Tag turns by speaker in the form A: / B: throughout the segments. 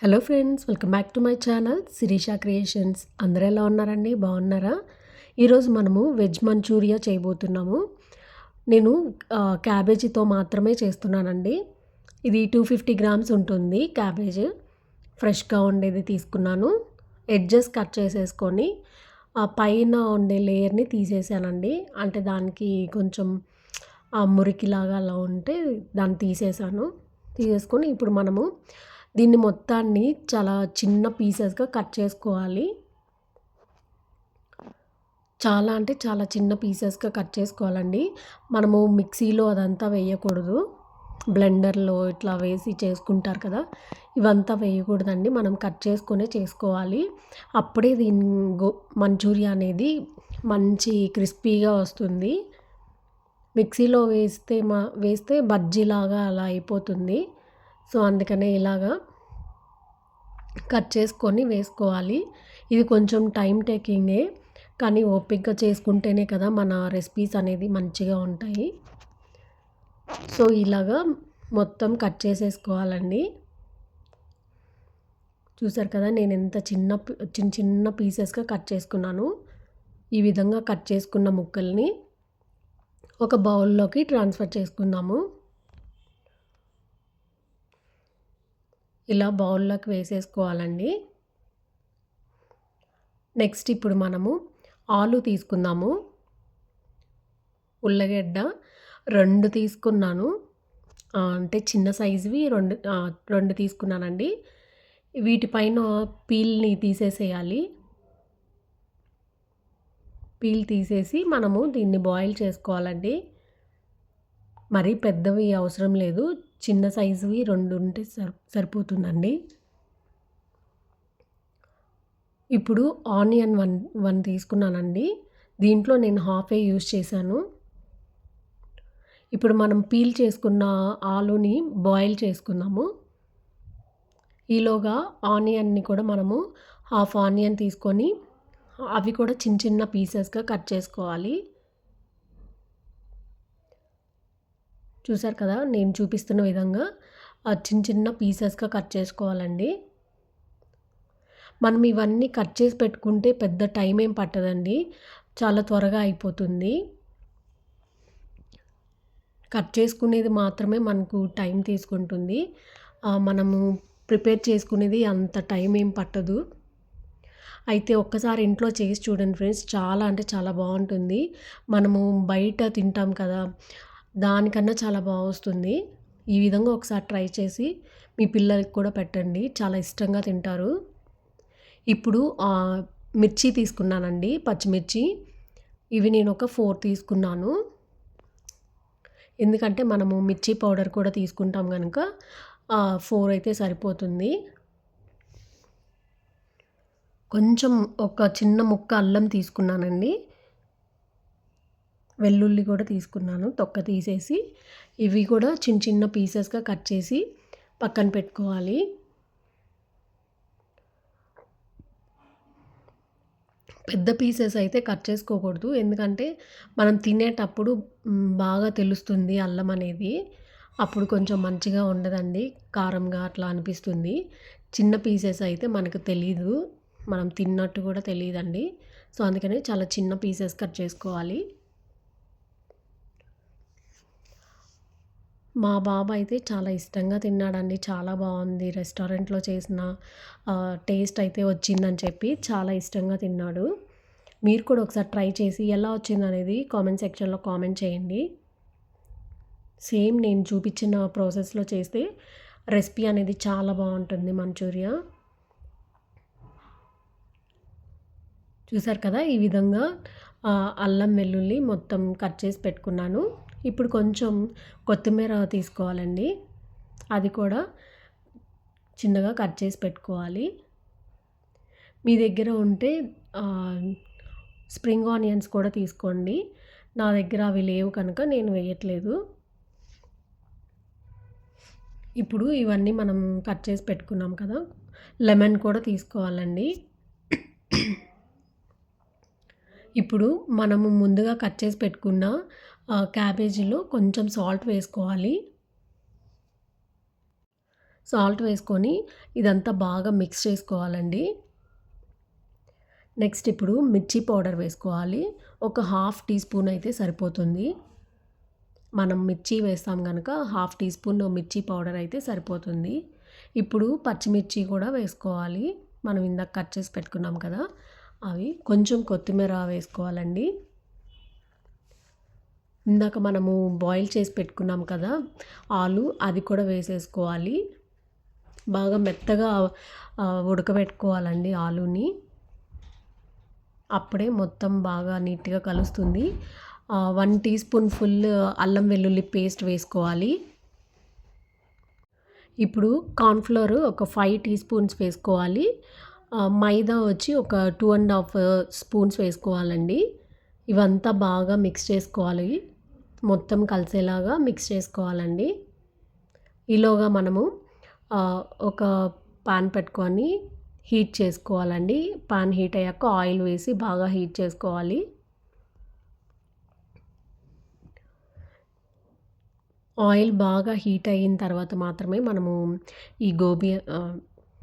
A: Hello friends welcome back to my channel Sirisha creations. అందరూ ఎలా ఉన్నారండి? బాగున్నారా? ఈరోజు మనము వెజ్ మంచూరియా చేయబోతున్నాము. నేను క్యాబేజీతో మాత్రమే చేస్తున్నానండి. ఇది టూ ఫిఫ్టీ గ్రామ్స్ ఉంటుంది క్యాబేజ్. ఫ్రెష్గా ఉండేది తీసుకున్నాను. ఎడ్జెస్ కట్ చేసేసుకొని ఆ పైన ఉండే లేయర్ని తీసేసానండి. అంటే దానికి కొంచెం మురికిలాగా అలా ఉంటే దాన్ని తీసేసాను. తీసేసుకొని ఇప్పుడు మనము దీన్ని మొత్తాన్ని చాలా చిన్న పీసెస్గా కట్ చేసుకోవాలి. చాలా అంటే చాలా చిన్న పీసెస్గా కట్ చేసుకోవాలండి. మనము మిక్సీలో అదంతా వేయకూడదు. బ్లెండర్లో ఇట్లా వేసి చేసుకుంటారు కదా ఇవంతా వేయకూడదండి. మనం కట్ చేసుకునే చేసుకోవాలి. అప్పుడే దీని గో మంచూరియా అనేది మంచి క్రిస్పీగా వస్తుంది. మిక్సీలో వేస్తే మా వేస్తే బజ్జీలాగా అలా అయిపోతుంది. సో అందుకనే ఇలాగా కట్ చేసుకొని వేసుకోవాలి. ఇది కొంచెం టైం టేకింగే కానీ ఓపిక్గా చేసుకుంటేనే కదా మన రెసిపీస్ అనేది మంచిగా ఉంటాయి. సో ఇలాగా మొత్తం కట్ చేసేసుకోవాలండి. చూసారు కదా నేను ఎంత చిన్న చిన్న చిన్న పీసెస్గా కట్ చేసుకున్నాను. ఈ విధంగా కట్ చేసుకున్న ముక్కల్ని ఒక బౌల్లోకి ట్రాన్స్ఫర్ చేసుకుందాము. ఇలా బౌల్లోకి వేసేసుకోవాలండి. నెక్స్ట్ ఇప్పుడు మనము ఆలు తీసుకుందాము. ఉల్లగడ్డ రెండు తీసుకున్నాను. అంటే చిన్న సైజువి రెండు రెండు తీసుకున్నానండి. వీటిపైన పీల్ని తీసేసేయాలి. పీల్ తీసేసి మనము దీన్ని బాయిల్ చేసుకోవాలండి. మరీ పెద్దవి అవసరం లేదు. చిన్న సైజువి రెండు ఉంటే సర్ సరిపోతుందండి. ఇప్పుడు ఆనియన్ వన్ వన్ తీసుకున్నానండి. దీంట్లో నేను హాఫే యూస్ చేశాను. ఇప్పుడు మనం పీల్ చేసుకున్న ఆలుని బాయిల్ చేసుకుందాము. ఈలోగా ఆనియన్ని కూడా మనము హాఫ్ ఆనియన్ తీసుకొని అవి కూడా చిన్న చిన్న పీసెస్గా కట్ చేసుకోవాలి. చూసారు కదా నేను చూపిస్తున్న విధంగా చిన్న చిన్న పీసెస్గా కట్ చేసుకోవాలండి. మనం ఇవన్నీ కట్ చేసి పెట్టుకుంటే పెద్ద టైం ఏం పట్టదండి. చాలా త్వరగా అయిపోతుంది. కట్ చేసుకునేది మాత్రమే మనకు టైం తీసుకుంటుంది. మనము ప్రిపేర్ చేసుకునేది అంత టైం ఏం పట్టదు. అయితే ఒక్కసారి ఇంట్లో చేసి చూడండి ఫ్రెండ్స్ చాలా అంటే చాలా బాగుంటుంది. మనము బయట తింటాం కదా దానికన్నా చాలా బాగా వస్తుంది ఈ విధంగా ఒకసారి ట్రై చేసి మీ పిల్లలకి కూడా పెట్టండి. చాలా ఇష్టంగా తింటారు. ఇప్పుడు మిర్చి తీసుకున్నానండి పచ్చిమిర్చి. ఇవి నేను ఒక ఫోర్ తీసుకున్నాను. ఎందుకంటే మనము మిర్చి పౌడర్ కూడా తీసుకుంటాం కనుక ఫోర్ అయితే సరిపోతుంది. కొంచెం ఒక చిన్న ముక్క అల్లం తీసుకున్నానండి. వెల్లుల్లి కూడా తీసుకున్నాను తొక్క తీసేసి. ఇవి కూడా చిన్న చిన్న పీసెస్గా కట్ చేసి పక్కన పెట్టుకోవాలి. పెద్ద పీసెస్ అయితే కట్ చేసుకోకూడదు. ఎందుకంటే మనం తినేటప్పుడు బాగా తెలుస్తుంది అల్లం అనేది. అప్పుడు కొంచెం మంచిగా ఉండదండి కారంగా అట్లా అనిపిస్తుంది. చిన్న పీసెస్ అయితే మనకు తెలీదు. మనం తిన్నట్టు కూడా తెలియదండి సో అందుకని చాలా చిన్న పీసెస్ కట్ చేసుకోవాలి. మా బాబు అయితే చాలా ఇష్టంగా తిన్నాడండి. చాలా బాగుంది. రెస్టారెంట్లో చేసిన టేస్ట్ అయితే వచ్చిందని చెప్పి చాలా ఇష్టంగా తిన్నాడు. మీరు కూడా ఒకసారి ట్రై చేసి ఎలా వచ్చింది అనేది కామెంట్ సెక్షన్లో కామెంట్ చేయండి. సేమ్ నేను చూపించిన ప్రాసెస్లో చేస్తే రెసిపీ అనేది చాలా బాగుంటుంది మంచూరియా. చూసారు కదా ఈ విధంగా అల్లం వెల్లుల్లి మొత్తం కట్ చేసి పెట్టుకున్నాను. ఇప్పుడు కొంచెం కొత్తిమీర తీసుకోవాలండి. అది కూడా చిన్నగా కట్ చేసి పెట్టుకోవాలి. మీ దగ్గర ఉంటే స్ప్రింగ్ ఆనియన్స్ కూడా తీసుకోండి. నా దగ్గర అవి లేవు కనుక నేను వేయట్లేదు. ఇప్పుడు ఇవన్నీ మనం కట్ చేసి పెట్టుకున్నాం కదా లెమన్ కూడా తీసుకోవాలండి. ఇప్పుడు మనము ముందుగా కట్ చేసి పెట్టుకున్న క్యాబేజీలో కొంచెం సాల్ట్ వేసుకోవాలి. సాల్ట్ వేసుకొని ఇదంతా బాగా మిక్స్ చేసుకోవాలండి. నెక్స్ట్ ఇప్పుడు మిర్చి పౌడర్ వేసుకోవాలి. ఒక హాఫ్ టీ స్పూన్ అయితే సరిపోతుంది. మనం మిర్చి వేస్తాం కనుక హాఫ్ టీ స్పూన్ మిర్చి పౌడర్ అయితే సరిపోతుంది. ఇప్పుడు పచ్చిమిర్చి కూడా వేసుకోవాలి. మనం ఇందాక కట్ చేసి పెట్టుకున్నాం కదా అవి కొంచెం కొత్తిమీర వేసుకోవాలండి. ఇందాక మనము బాయిల్ చేసి పెట్టుకున్నాం కదా ఆలు అది కూడా వేసేసుకోవాలి. బాగా మెత్తగా ఉడకబెట్టుకోవాలండి ఆలుని. అప్పుడే మొత్తం బాగా నీట్గా కలుస్తుంది. వన్ టీ స్పూన్ ఫుల్ అల్లం వెల్లుల్లి పేస్ట్ వేసుకోవాలి. ఇప్పుడు కార్న్ఫ్లోర్ ఒక ఫైవ్ టీ స్పూన్స్ వేసుకోవాలి. మైదా వచ్చి ఒక టూ అండ్ హాఫ్ స్పూన్స్ వేసుకోవాలండి. ఇవంతా బాగా మిక్స్ చేసుకోవాలి. మొత్తం కలిసేలాగా మిక్స్ చేసుకోవాలండి. ఈలోగా మనము ఒక పాన్ పెట్టుకొని హీట్ చేసుకోవాలండి. పాన్ హీట్ అయ్యాక ఆయిల్ వేసి బాగా హీట్ చేసుకోవాలి. ఆయిల్ బాగా హీట్ అయిన తర్వాత మాత్రమే మనము ఈ గోబీ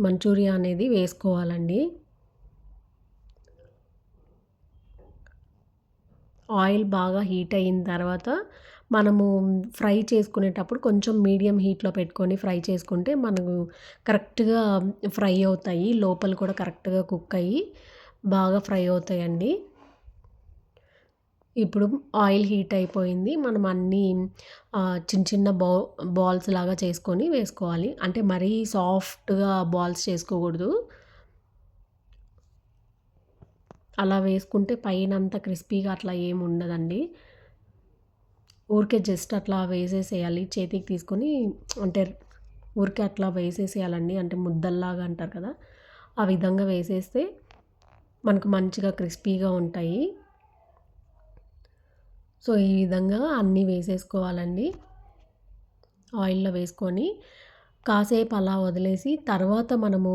A: మంచూరియా అనేది వేసుకోవాలండి. ఆయిల్ బాగా హీట్ అయిన తర్వాత మనము ఫ్రై చేసుకునేటప్పుడు కొంచెం మీడియం హీట్లో పెట్టుకొని ఫ్రై చేసుకుంటే మనకు కరెక్ట్గా ఫ్రై అవుతాయి. లోపల కూడా కరెక్ట్గా కుక్ అయ్యి బాగా ఫ్రై అవుతాయండి. ఇప్పుడు ఆయిల్ హీట్ అయిపోయింది. మనం అన్నీ చిన్న చిన్న బా బాల్స్ లాగా చేసుకొని వేసుకోవాలి. అంటే మరీ సాఫ్ట్గా బాల్స్ చేసుకోకూడదు. అలా వేసుకుంటే పైన అంత క్రిస్పీగా అట్లా ఏమి ఉండదండి. ఊరికే జస్ట్ అట్లా వేసేసేయాలి. చేతికి తీసుకొని అంటే ఊరికే అట్లా వేసేసేయాలండి. అంటే ముద్దల్లాగా అంటారు కదా. ఆ విధంగా వేసేస్తే మనకు మంచిగా క్రిస్పీగా ఉంటాయి. సో ఈ విధంగా అన్నీ వేసేసుకోవాలండి. ఆయిల్లో వేసుకొని కాసేపు అలా వదిలేసి తర్వాత మనము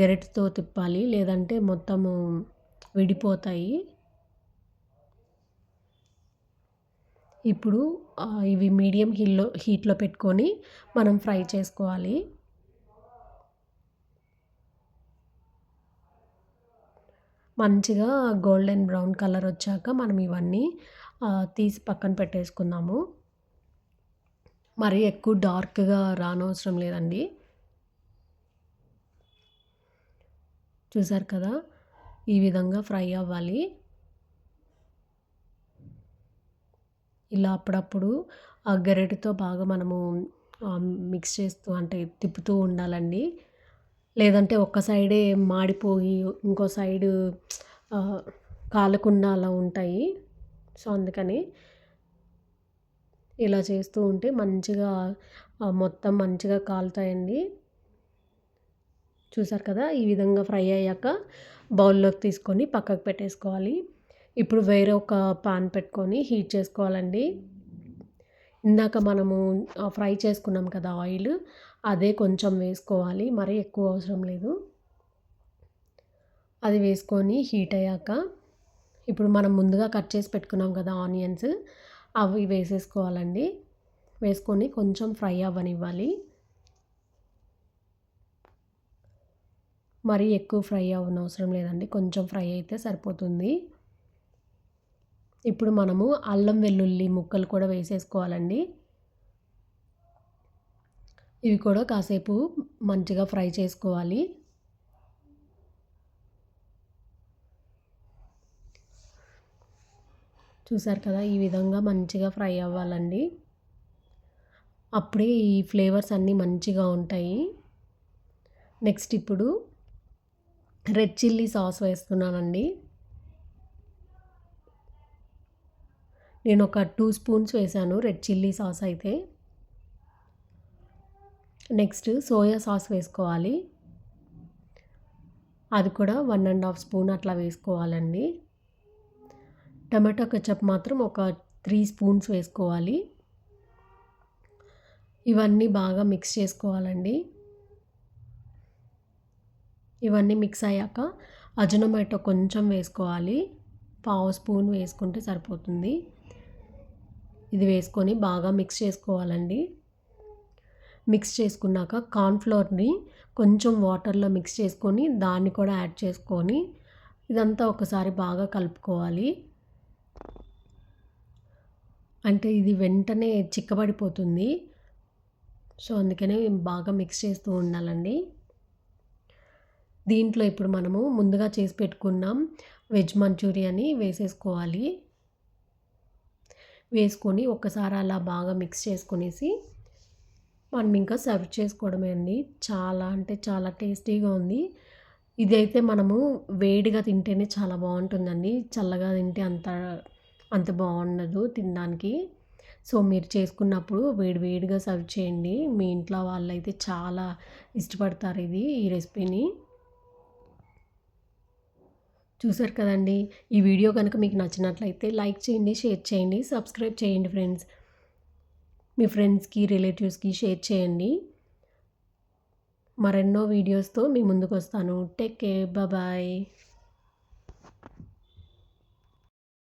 A: గెరెట్తో తిప్పాలి. లేదంటే మొత్తము విడిపోతాయి. ఇప్పుడు ఇవి మీడియం హీల్లో హీట్లో పెట్టుకొని మనం ఫ్రై చేసుకోవాలి. మంచిగా గోల్డెన్ బ్రౌన్ కలర్ వచ్చాక మనం ఇవన్నీ తీసి పక్కన పెట్టేసుకుందాము. మరీ ఎక్కువ డార్క్గా రానవసరం లేదండి. చూసారు కదా? ఈ విధంగా ఫ్రై అవ్వాలి. ఇలా అప్పుడప్పుడు ఆ గరిటెతో బాగా మనము మిక్స్ చేస్తూ అంటే తిప్పుతూ ఉండాలండి. లేదంటే ఒక్క సైడే మాడిపోయి ఇంకో సైడు కాలకుండా అలా ఉంటాయి. సో అందుకని ఇలా చేస్తూ ఉంటే మంచిగా మొత్తం మంచిగా కాలుతాయండి. చూసారు కదా ఈ విధంగా ఫ్రై అయ్యాక బౌల్లోకి తీసుకొని పక్కకు పెట్టేసుకోవాలి. ఇప్పుడు వేరే ఒక పాన్ పెట్టుకొని హీట్ చేసుకోవాలండి. ఇందాక మనము ఫ్రై చేసుకున్నాం కదా ఆయిల్ అదే కొంచెం వేసుకోవాలి మరీ ఎక్కువ అవసరం లేదు. అది వేసుకొని హీట్ అయ్యాక ఇప్పుడు మనం ముందుగా కట్ చేసి పెట్టుకున్నాం కదా ఆనియన్స్ అవి వేసేసుకోవాలండి. వేసుకొని కొంచెం ఫ్రై అవ్వనివ్వాలి. మరీ ఎక్కువ ఫ్రై అవ్వనవసరం లేదండి. కొంచెం ఫ్రై అయితే సరిపోతుంది. ఇప్పుడు మనము అల్లం వెల్లుల్లి ముక్కలు కూడా వేసేసుకోవాలండి. ఇవి కూడా కాసేపు మంచిగా ఫ్రై చేసుకోవాలి. చూసారు కదా ఈ విధంగా మంచిగా ఫ్రై అవ్వాలండి. అప్పుడే ఈ ఫ్లేవర్స్ అన్నీ మంచిగా ఉంటాయి. నెక్స్ట్ ఇప్పుడు రెడ్ చిల్లీ సాస్ వేస్తున్నానండి. నేను ఒక టూ స్పూన్స్ వేసాను రెడ్ చిల్లీ సాస్ అయితే. నెక్స్ట్ సోయా సాస్ వేసుకోవాలి. అది కూడా వన్ అండ్ హాఫ్ స్పూన్ అట్లా వేసుకోవాలండి. టమాటో కెచప్ మాత్రం ఒక త్రీ స్పూన్స్ వేసుకోవాలి. ఇవన్నీ బాగా మిక్స్ చేసుకోవాలండి. ఇవన్నీ మిక్స్ అయ్యాక అజనోమోటో కొంచెం వేసుకోవాలి. పావు స్పూన్ వేసుకుంటే సరిపోతుంది. ఇది వేసుకొని బాగా మిక్స్ చేసుకోవాలండి. మిక్స్ చేసుకున్నాక కార్న్‌ఫ్లోర్‌ని కొంచెం వాటర్‌లో మిక్స్ చేసుకొని దాన్ని కూడా యాడ్ చేసుకొని ఇదంతా ఒకసారి బాగా కలుపుకోవాలి. అంటే ఇది వెంటనే చిక్కబడిపోతుంది. సో, అందుకనే బాగా మిక్స్ చేస్తూ ఉండాలండి. దీంట్లో ఇప్పుడు మనము ముందుగా చేసి పెట్టుకున్నాం వెజ్ మంచూరియాని వేసేసుకోవాలి. వేసుకొని ఒక్కసారి అలా బాగా మిక్స్ చేసుకునేసి మనం ఇంకా సర్వ్ చేసుకోవడమే అండి. చాలా అంటే చాలా టేస్టీగా ఉంది. ఇదైతే మనము వేడిగా తింటేనే చాలా బాగుంటుందండి చల్లగా తింటే అంత అంత బాగుండదు తినడానికి. సో, మీరు చేసుకున్నప్పుడు వేడి వేడిగా సర్వ్ చేయండి. మీ ఇంట్లో వాళ్ళైతే చాలా ఇష్టపడతారు ఇది ఈ రెసిపీని. చూసారు కదండీ! ఈ వీడియో కనుక మీకు నచ్చినట్లయితే లైక్ చేయండి, షేర్ చేయండి, సబ్స్క్రైబ్ చేయండి ఫ్రెండ్స్. మీ ఫ్రెండ్స్‌కి, రిలేటివ్స్‌కి షేర్ చేయండి. మరెన్నో వీడియోస్‌తో మీ ముందుకు వస్తాను టేక్ కేర్. బాయ్.